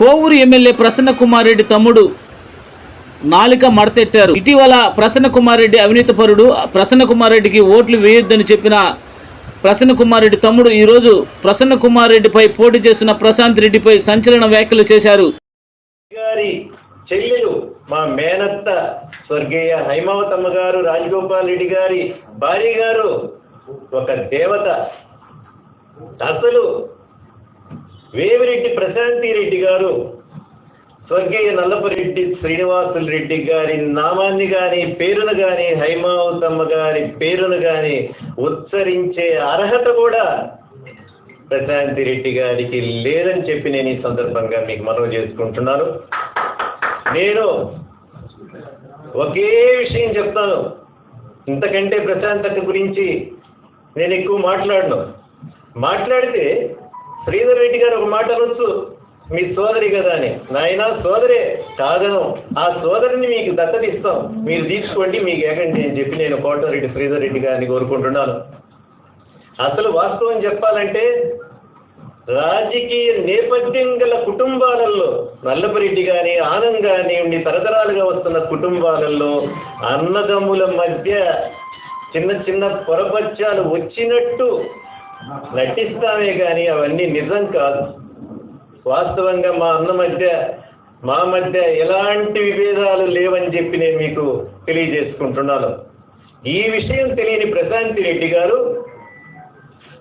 Kovur MLA Prasanna Kumar Reddy తమ్ముడు నాలిక మడతెట్టారు. ఇటీవల ప్రసన్న కుమార్ రెడ్డి అవినీతిపరుడు ప్రసన్న కుమార్ రెడ్డికి ఓట్లు వేయొద్దని చెప్పిన ప్రసన్న కుమార్ రెడ్డి తమ్ముడు ఈరోజు ప్రసన్న కుమార్ రెడ్డిపై పోటీ చేస్తున్న ప్రశాంత్ రెడ్డిపై సంచలన వ్యాఖ్యలు చేశారు. గారి చెల్లెలు మా మేనత్త స్వర్గీయ హైమావతమ్మ గారు రాజగోపాల్ రెడ్డి గారి భార్య గారు ఒక దేవత. అసలు వేమిరెడ్డి ప్రశాంతి రెడ్డి గారు స్వర్గీయ నల్లపరెడ్డి శ్రీనివాసులు రెడ్డి గారి నామాన్ని గాని పేరును గాని హైమావతమ్మ గారి పేరును గాని ఉచ్చరించే అర్హత కూడా ప్రశాంతి రెడ్డి గారికి లేదని చెప్పి నేను ఈ సందర్భంగా మీకు మనవి చేసుకుంటున్నాను. నేను ఒకే విషయం చెప్తాను. ఇంతకంటే ప్రశాంతత గురించి నేను ఎక్కువ మాట్లాడను. మాట్లాడితే శ్రీధర్ రెడ్డి గారు ఒక మాట అనొచ్చు. మీ సోదరి కదా అని. నాయన సోదరే కాదను ఆ సోదరిని మీకు దత్తత ఇస్తాం మీరు తీసుకోండి మీకు ఏకండి అని చెప్పి నేను కోటరెడ్డి శ్రీధర్ రెడ్డి గారిని కోరుకుంటున్నాను. అసలు వాస్తవం చెప్పాలంటే రాజకీయ నేపథ్యం గల కుటుంబాలలో నల్లపరెడ్డి కానీ ఆనంద్ కానీ ఉండి తరతరాలుగా వస్తున్న కుటుంబాలలో అన్నదమ్ముల మధ్య చిన్న చిన్న పొరపత్యాలు వచ్చినట్టు నటిస్తామే కానీ అవన్నీ నిజం కాదు. వాస్తవంగా మా అన్న మధ్య మా మధ్య ఎలాంటి విభేదాలు లేవని చెప్పి నేను మీకు తెలియజేసుకుంటున్నాను. ఈ విషయం తెలియని ప్రశాంతి రెడ్డి గారు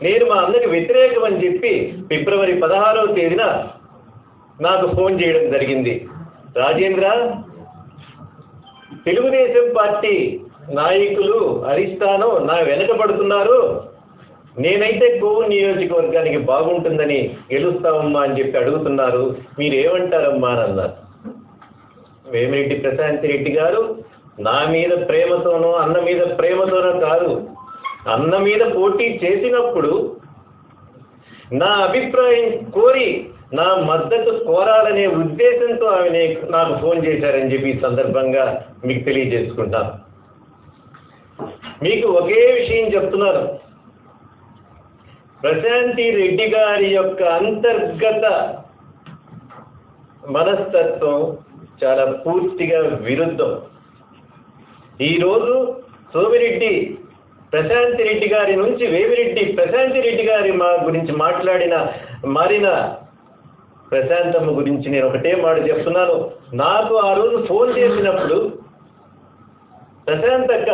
నేను మా అన్నకి వ్యతిరేకం అని చెప్పి ఫిబ్రవరి పదహారవ తేదీన నాకు ఫోన్ చేయడం జరిగింది. రాజేంద్ర తెలుగుదేశం పార్టీ నాయకులు అరిస్తాను నా వెనకబడుతున్నారు నేనైతే కోవూరు నియోజకవర్గానికి బాగుంటుందని గెలుస్తామమ్మా అని చెప్పి అడుగుతున్నారు. మీరు ఏమంటారమ్మా అని అన్నారు. వేమిరెడ్డి ప్రశాంతి రెడ్డి గారు నా మీద ప్రేమతోనో అన్న మీద ప్రేమతోనో కాదు. అన్న మీద పోటీ చేసినప్పుడు నా అభిప్రాయం కోరి నా మద్దతు కోరాలనే ఉద్దేశంతో ఆమె నాకు ఫోన్ చేశారని చెప్పి ఈ సందర్భంగా మీకు తెలియజేసుకుంటాను. మీకు ఒకే విషయం చెప్తున్నాను. ప్రశాంతి రెడ్డి గారి యొక్క అంతర్గత మనస్తత్వం చాలా పూర్తిగా విరుద్ధం. ఈరోజు సోమిరెడ్డి ప్రశాంతి రెడ్డి గారి నుంచి వేమిరెడ్డి ప్రశాంతి రెడ్డి గారి మా గురించి మాట్లాడిన మారిన ప్రశాంతమ్మ గురించి నేను ఒకటే మాట చెప్తున్నాను. నాకు ఆ రోజు ఫోన్ చేసినప్పుడు ప్రశాంతక్క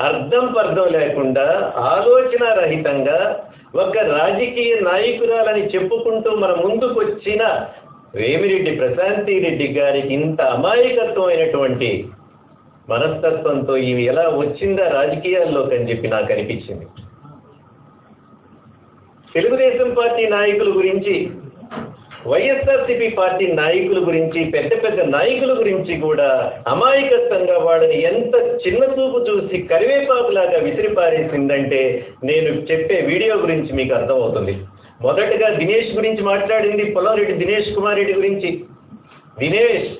అర్థం పర్థం లేకుండా ఆలోచన రహితంగా ఒక రాజకీయ నాయకురాలని చెప్పుకుంటూ మన ముందుకు వచ్చిన వేమిరెడ్డి ప్రశాంతి రెడ్డి గారికి ఇంత అమాయకత్వమైనటువంటి మనస్తత్వంతో ఇవి ఎలా వచ్చిందా రాజకీయాల్లోకి అని చెప్పి నాకు అనిపించింది. తెలుగుదేశం పార్టీ నాయకుల గురించి వైఎస్ఆర్సీపీ పార్టీ నాయకుల గురించి పెద్ద పెద్ద నాయకుల గురించి కూడా అమాయకత్వంగా వాళ్ళని ఎంత చిన్న చూపు చూసి కరివేపాకులాగా విసిరిపారేసిందంటే నేను చెప్పే వీడియో గురించి మీకు అర్థమవుతుంది. మొదటగా దినేష్ గురించి మాట్లాడింది పొలారెడ్డి దినేష్ కుమార్ రెడ్డి గురించి. దినేష్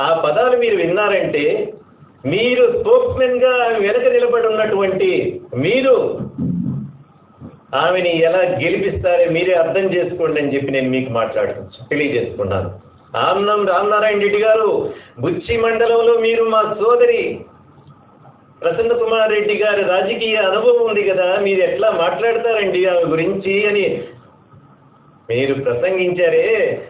ఆ పదాలు మీరు విన్నారంటే మీరు స్పోక్స్మెన్గా వెనక నిలబడి ఉన్నటువంటి మీరు ఆమెని ఎలా గెలిపిస్తారో మీరే అర్థం చేసుకోండి అని చెప్పి నేను మీకు మాట్లాడు తెలియజేసుకున్నాను. ఆమ్నం రామనారాయణ రెడ్డి గారు బుచ్చి మండలంలో మీరు మా సోదరి ప్రసన్న కుమార్ రెడ్డి గారి రాజకీయ అనుభవం ఉంది కదా మీరు ఎట్లా మాట్లాడతారండి ఆమె గురించి అని మీరు ప్రసంగించారే.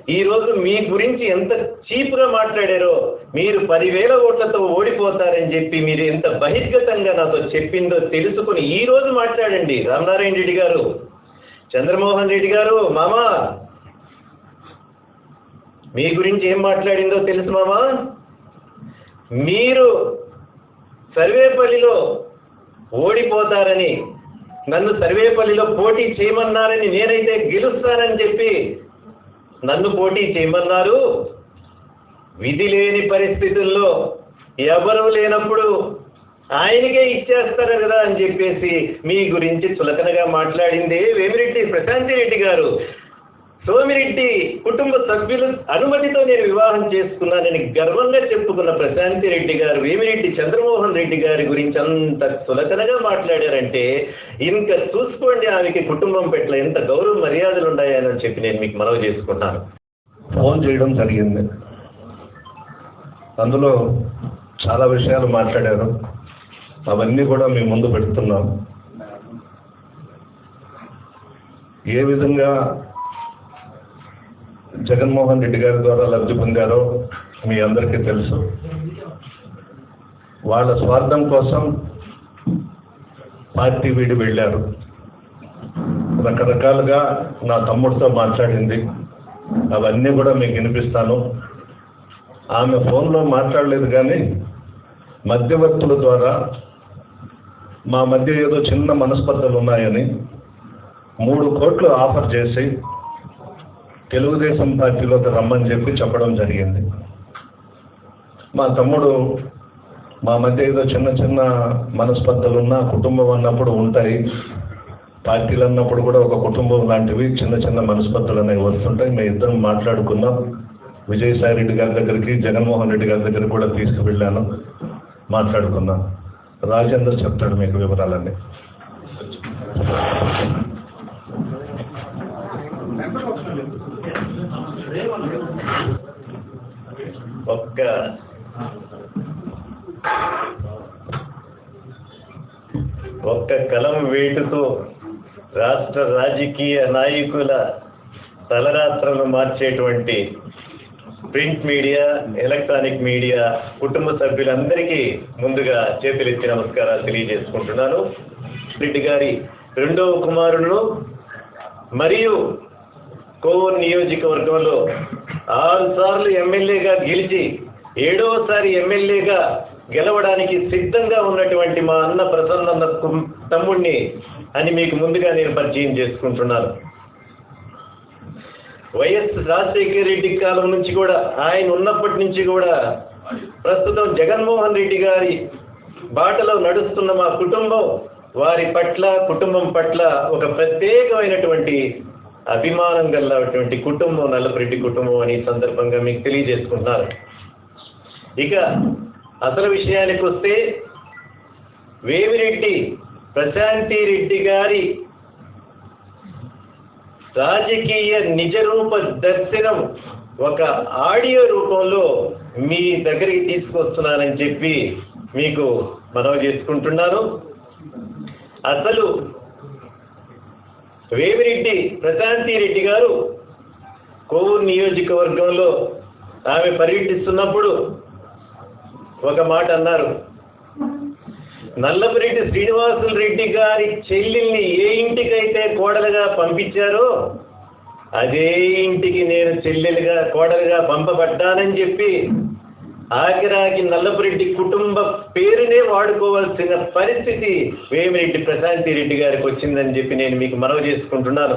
ఈరోజు మీ గురించి ఎంత చీప్గా మాట్లాడారో మీరు పదివేల ఓట్లతో ఓడిపోతారని చెప్పి మీరు ఎంత బహిర్గతంగా నాతో చెప్పిందో తెలుసుకుని ఈ రోజు మాట్లాడండి. రామనారాయణ రెడ్డి గారు. చంద్రమోహన్ రెడ్డి గారు మామా. మీ గురించి ఏం మాట్లాడిందో తెలుసు మామా? మీరు సర్వేపల్లిలో ఓడిపోతారని నన్ను సర్వేపల్లిలో పోటీ చేయమన్నారని నేనైతే గెలుస్తానని చెప్పి నన్ను పోటీ చేయమన్నారు. విధి లేని పరిస్థితుల్లో ఎవరు లేనప్పుడు ఆయనకే ఇచ్చేస్తారు కదా అని చెప్పేసి మీ గురించి చులకనగా మాట్లాడింది వేమిరెడ్డి ప్రశాంతి రెడ్డి గారు. సోమిరెడ్డి కుటుంబ సభ్యులు అనుమతితో నేను వివాహం చేసుకున్నానని గర్వంగా చెప్పుకున్న ప్రశాంతి రెడ్డి గారు వేమిరెడ్డి చంద్రమోహన్ రెడ్డి గారి గురించి అంత సులకనగా మాట్లాడారంటే ఇంకా చూసుకోండి ఆమెకి కుటుంబం పట్ల ఎంత గౌరవ మర్యాదలు ఉన్నాయని చెప్పి నేను మీకు మనవి చేసుకుంటాను. ఫోన్ చేయడం జరిగింది. అందులో చాలా విషయాలు మాట్లాడారు. అవన్నీ కూడా మీ ముందు పెడుతున్నాం. ఏ విధంగా జగన్మోహన్ రెడ్డి గారి ద్వారా లబ్ధి పొందారో మీ అందరికీ తెలుసు. వాళ్ళ స్వార్థం కోసం పార్టీ వీడి వెళ్ళారు. రకరకాలుగా నా తమ్ముడితో మాట్లాడింది. అవన్నీ కూడా మీకు వినిపిస్తాను. ఆమె ఫోన్లో మాట్లాడలేదు కానీ మధ్యవర్తుల ద్వారా మా మధ్య ఏదో చిన్న మనస్పర్ధలు ఉన్నాయని మూడు కోట్లు ఆఫర్ చేసి తెలుగుదేశం పార్టీలోకి రమ్మని చెప్పి చెప్పడం జరిగింది. మా తమ్ముడు మా మధ్య ఏదో చిన్న చిన్న మనస్పర్ధలున్నా కుటుంబం అన్నప్పుడు ఉంటాయి. పార్టీలు అన్నప్పుడు కూడా ఒక కుటుంబం లాంటివి చిన్న చిన్న మనస్పర్ధలు అనేవి వస్తుంటాయి. మేము ఇద్దరం మాట్లాడుకున్నాం. విజయసాయి రెడ్డి గారి దగ్గరికి జగన్మోహన్ రెడ్డి గారి దగ్గరికి కూడా తీసుకువెళ్ళాను. మాట్లాడుకున్నాను రాజేందర్ చెప్తాడు మీకు వివరాలన్నీ. ఒక్క ఒక్క కలం వేటుతో రాష్ట్ర రాజకీయ నాయకుల తలరాత్రలు మార్చేటువంటి ప్రింట్ మీడియా ఎలక్ట్రానిక్ మీడియా కుటుంబ సభ్యులందరికీ ముందుగా చేతులెత్తి నమస్కారాలు తెలియజేసుకుంటున్నాను. రెడ్డి గారి రెండవ కుమారుడు మరియు కోవూరు నియోజకవర్గంలో ఆరు సార్లు ఎమ్మెల్యేగా గెలిచి ఏడవసారి ఎమ్మెల్యేగా గెలవడానికి సిద్ధంగా ఉన్నటువంటి మా అన్న ప్రసన్న తమ్ముణ్ణి అని మీకు ముందుగా నేను పరిచయం చేసుకుంటున్నాను. వైఎస్ రాజశేఖర రెడ్డి కాలం నుంచి కూడా ఆయన ఉన్నప్పటి నుంచి కూడా ప్రస్తుతం జగన్మోహన్ రెడ్డి గారి బాటలో నడుస్తున్న మా కుటుంబం వారి పట్ల కుటుంబం పట్ల ఒక ప్రత్యేకమైనటువంటి అభిమానం గలటువంటి కుటుంబం నల్లపరెడ్డి కుటుంబం అని సందర్భంగా మీకు తెలియజేసుకుంటున్నారు. ఇక అసలు విషయానికి వస్తే వేమిరెడ్డి ప్రశాంతి రెడ్డి గారి రాజకీయ నిజరూప దర్శనం ఒక ఆడియో రూపంలో మీ దగ్గరికి తీసుకొస్తున్నానని చెప్పి మీకు మనవి చేసుకుంటున్నాను. అసలు వేమిరెడ్డి ప్రశాంతి రెడ్డి గారు కోవూరు నియోజకవర్గంలో ఆమె పర్యటిస్తున్నప్పుడు ఒక మాట అన్నారు. నల్లపురెడ్డి శ్రీనివాసులు రెడ్డి గారి చెల్లెల్ని ఏ ఇంటికైతే కోడలుగా పంపించారో అదే ఇంటికి నేను చెల్లెలుగా కోడలుగా పంపబడ్డానని చెప్పి ఆఖరాకి నల్లపురెడ్డి కుటుంబ పేరునే వాడుకోవాల్సిన పరిస్థితి వేమిరెడ్డి ప్రశాంతి రెడ్డి గారికి వచ్చిందని చెప్పి నేను మీకు మనవి చేసుకుంటున్నాను.